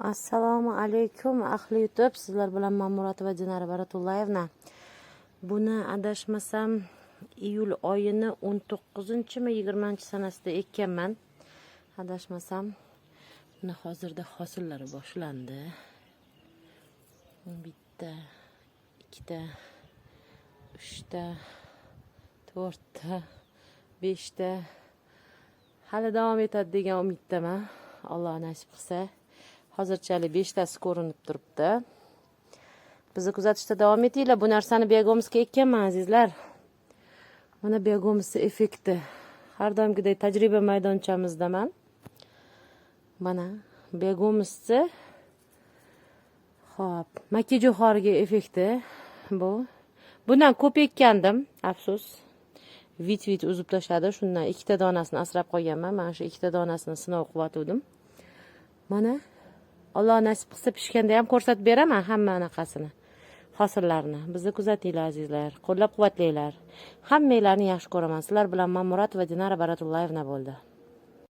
assalomu alaykum ahli youtube. Sizlar bilan man muratova dinara baratullayevna. Buni adashmasam iyul oyini o'n to'qqizinchimi yigirmanchi sanasida ekkanman. Adashmasam buni hozirda hosillari boshlandi. Bitta ikkita uchta to'rtta beshta. Hali davom etadi degan umiddaman alloh nasib qilsa hozirchalik beshtasi ko'rinib turibdi. Bizni kuzatishda davom etinglar. Bu narsani begomisga ekkanman azizlar. Mana begomisni effekti har doimgidek tajriba maydonchamizdaman mana begomisni ho'p makkajo'xoriga effekti bu. Bundan ko'p ekkandim afsus. Vit vit uzib tashladi. Shundan ikkita donasini asrab qolganman. Mana shu ikkita donasini sinov qilyotgandim mana alloh nasib qilsa pishganda ham ko'rsatib beraman hamma anaqasini. Hosillarini bizni kuzatinglar azizlar. Qo'llab quvvatlanglar hammanglarni yaxshi ko'raman. Sizlar bilan man va dinara baratullayevna bo'ldi.